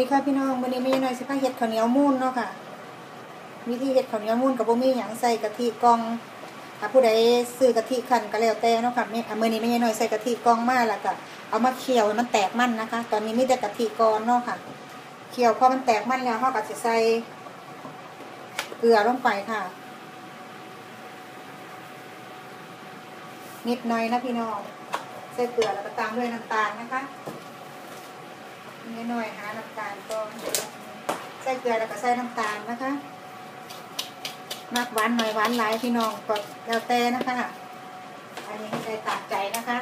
นี่ค่ะพี่น้องวันนี้ไม่ใช่น้อยสิพาเห็ดข้าวเหนียวมูนเนาะค่ะ วิธีเห็ดข้าวเหนียวมูนกับบ่มีหยังใส่กะทิกองถ้าผู้ใดซื้อกะทิขันก็แล้วแต่เนาะค่ะเมื่อนี้ไม่ใช่น้อยใส่กะทิกองมาแล้วก็เอามาเคี่ยวมันแตกมันนะคะ ตอนนี้มีแต่กะทิกอนเนาะค่ะ เคี่ยวพอมันแตกมันแล้วเราก็จะใส่เกลือลงไปค่ะ นิดหน่อยนะพี่น้อง ใส่เกลือแล้วก็ตามด้วยน้ำตาลนะคะ นิดหน่อยหาน้ำตาลก็ใส่เกลือแล้วก็ใส่น้ำตาลนะคะมากหวานหน่อยหวานหลายพี่น้องก็แล้วแต่นะคะอันนี้ใส่ตามใจนะคะ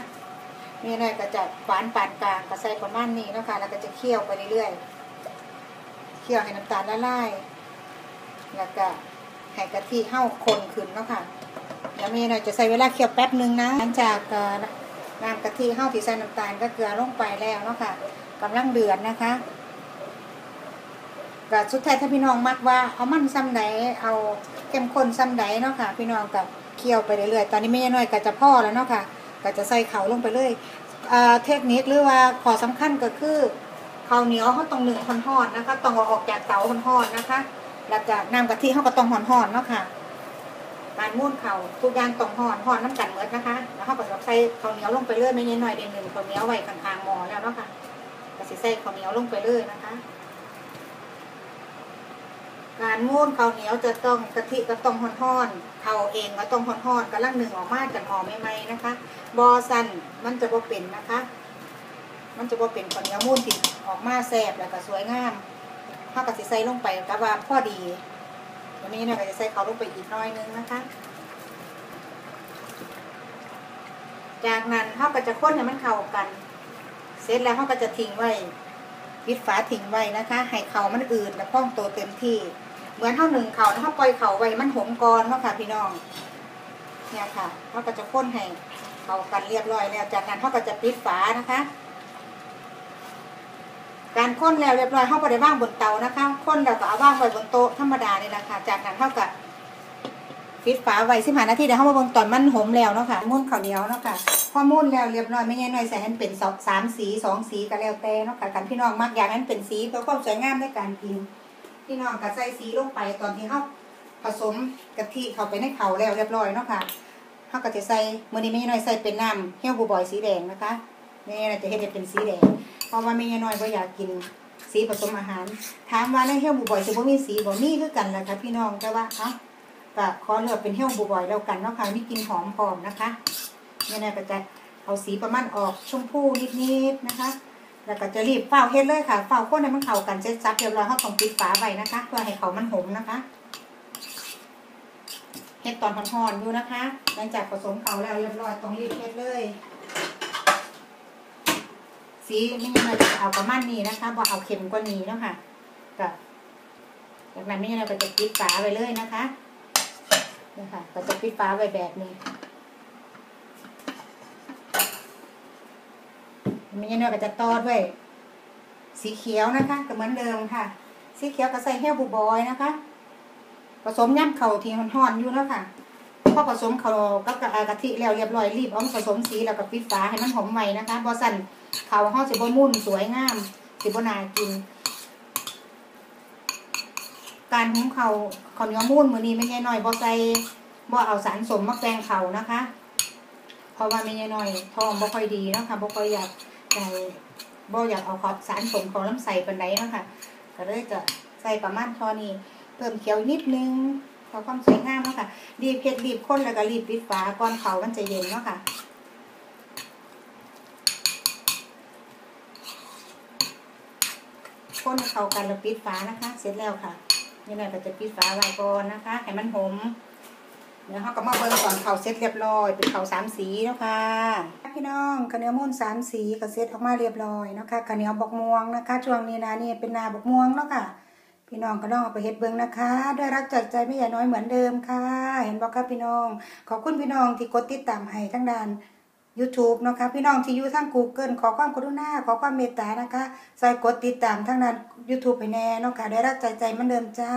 นี่หน่อยก็จะหวานปานกลางก็ใส่ประมาณนี้นะคะแล้วก็จะเคี่ยวไปเรื่อยๆเคี่ยวให้น้ำตาลละลายแล้วก็ให้กะทิเข้าคนขึ้นเนาะค่ะแล้วมีหน่อยจะใส่เวลาเคี่ยวแป๊บหนึ่งนะหลังจากน้ำกะทิเข้าที่ใส่น้ำตาลก็เกลือลงไปแล้วเนาะค่ะ กำลังเดือดนะคะก็สุดท้ายถ้าพี่น้องมักว่าเอามันซ้ำไหนเอาเข้มข้นซ้ำไหนเนาะค่ะ พี่น้องกับเคี่ยวไปเรื่อยๆตอนนี้ไม่น้อยก็จะพ่อแล้วเนาะค่ะก็จะใส่เขาลงไปเลยเทคนิคหรือว่าขอสำคัญก็คือข้าวเหนียวเขาต้องหนึ่งคนหอดนะคะต้องเอาออกจากเตาคนหอดนะคะ แล้วก็น้ำกะทิเขาก็ต้องหอนหอนเนาะค่ะการม้วนเข่าทุกอย่างต้องห่อนห่อนน้ำกันเมืดนะคะ แล้วเขาก็จะใส่ข้าวเหนียวลงไปเรื่อยไม่เน้นหน่อยเด่นหนึ่งข้าวเหนียวไว้ข้างๆหม้อแล้วเนาะค่ะ ก็สิใส่ข้าวเหนียวลงไปเรื่อยนะคะ การม้วนข้าวเหนียวจะต้องกะทิก็ต้องห่อนห่อนเข่าเองก็ต้องห่อนห่อนกำลังหนึ่งออกมาจากหม้อใหม่ๆนะคะ บอสันมันจะบ่เป็นนะคะ มันจะบ่เป็นข้าวเหนียวม้วนที่ออกมาแซ่บแล้วก็สวยงามเขาวก็สิใส่ลงไปกับว่าพอดีวันนี้เนี่ยก็จะใส่เขาลงไปอีกน้อยนึงนะคะจากนั้นเขาก็จะค้นให้มันเข้ากัน สร็จแล้วเขาก็จะทิ้งไว้ปิดฝาทิ้งไว้นะคะ ให้เขามันอืดและพ้องโตเต็มที่ เหมือนเท่าหนึ่งเขาแล้วเขาปล่อยเขาไว้มันหมก่อนเนาะค่ะ พี่น้อง เนี่ยค่ะเขาก็จะค้นให้เขากันเรียบร้อยแล้ว จากนั้นเขาก็จะปิดฝานะคะ การค้นแล้วเรียบร้อยเขาก็ได้ว่างบนเตานะคะค้นแล้วก็เอาว่างไว้บนโต๊ะธรรมดานี่แหละค่ะ จากนั้นเขาก็ ฟิตฝาไว้สิบห้านาทีเดี๋ยวเขามาเบิ่งตอนมันหอมแล้วเนาะค่ะมุ่นข้าวเหนียวเนาะค่ะพอมุ่นแล้วเรียบร้อยไม่ใช่หน่อยใส่ให้เป็นสองสามสีสองสีก็แล้วแต่เนาะค่ะกันพี่น้องมักอยากให้นเป็นสีเพื่อความสวยงามในการกินพี่น้องก็ใส่สีลงไปตอนที่เขาผสมกะทิเข้าไปในเขาแล้วเรียบร้อยเนาะค่ะเขาก็จะใส่มื่อนี้ไม่ใช่หน่อยใส่เป็นน้ำเฮี้ยวบูบอยสีแดงนะคะนี่เราจะเห็นเป็นสีแดงเพราะว่าไม่น้อยก็อยากกินสีผสมอาหาร ถามว่าในเฮี้ยวบูบอยสิบ่มีสีบ่มีคือกันแหละค่ะพี่น้องแต่ว่าเอ้า ก็ขอเลือกเป็นเฮี้ยวบูบอยแล้วกันเนาะค่ะมีกลิ่นหอมพร้อมนะคะเนี่นะก็จะเอาสีประมาณออกชมพูนิดๆนะคะ แล้วก็จะรีบเฝ้าเฮ็ดเลยค่ะเฝ้าคนให้มันเข้ากันเซ็ตซับเรียบร้อยเขาต้องปิดฝาไว้นะคะ เพื่อให้เขามันหอมนะคะเฮ็ดตอนห่อนๆอยู่นะคะ หลังจากผสมเขาแล้วเรียบร้อยต้องรีบเฮ็ดเลย สีไม่ยังไงจะเอาประมาณนี้นะคะบอเอาเค็มกว่านี้เนาะค่ะก็จากนั้นไม่ยังไงก็จะปิดฝาไว้เลยนะคะ นี่ค่ะก็จะปิดฝาไว้แบบนี้ไม่ยังไงก็จะตอดด้วยสีเขียวนะคะ ก็เหมือนเดิมค่ะ สีเขียวก็ใส่เฮลบูบอยนะคะ ผสมย่ำเข่าที่ห่อนๆอยู่แล้วค่ะพอผสมเข่าก็กะทิแล้วเรียบร้อยรีบเอามาผสมสีแล้วก็ปิดฝาให้มันหอมใหม่นะคะบอสันเข่าเขาสิบมุ่นสวยงามสิบนากิน การหุงเขาเขาเนื้อมุ่นมือนี้ไม่ใช่น้อยบอใส่บอเอาสารสมมาแกงเขานะคะ เพราะว่าไม่ใช่น้อยท้องบ่ค่อยดีนะคะบ่ค่อยอยากใจบ่อยากเอาขอสารสมของลำไส้ป็นไรเนะค่ะก็เลยจะใส่ประมาณท่านี้เพิ่มเขียวนิดนึงเพื่อความสวยงามเนาะค่ะรีบเพ็ดรีบข้นแล้วก็รีบปิดฝาก่อนเขามันจะเย็นเนาะค่ะคนเขากันแล้วปิดฝานะคะ เสร็จแล้วค่ะ นี่แม่ก็จะปิดฝาไว้ก่อนนะคะ ให้มันหอมเดี๋ยวเขาก็มาเบิ่งก่อนเขาเสร็จเรียบร้อย เป็นเขาสามสีแล้วค่ะพี่น้องข้าวเหนียวมูนสามสีก็เสร็จออกมาเรียบร้อยนะคะข้าวเหนียวบกม่วงนะคะ ช่วงนี้นะนี่เป็นนาบกม่วงแล้วค่ะ พี่น้องก็ต้องเอาไปเฮ็ดเบิ่งนะคะ ด้วยรักจากใจไม่ใหญ่น้อยเหมือนเดิมค่ะ เห็นบอกครับพี่น้อง ขอบคุณพี่น้องที่กดติดตามให้ทั้งด้าน YouTube นะคะพี่น้องที่อยู่ทั้ง Google ขอความกรุณาขอความเมตตานะคะใส่กดติดตามทั้งนั้น YouTube ไปแน่นะคะได้รักใจใจมันเดิมจ้า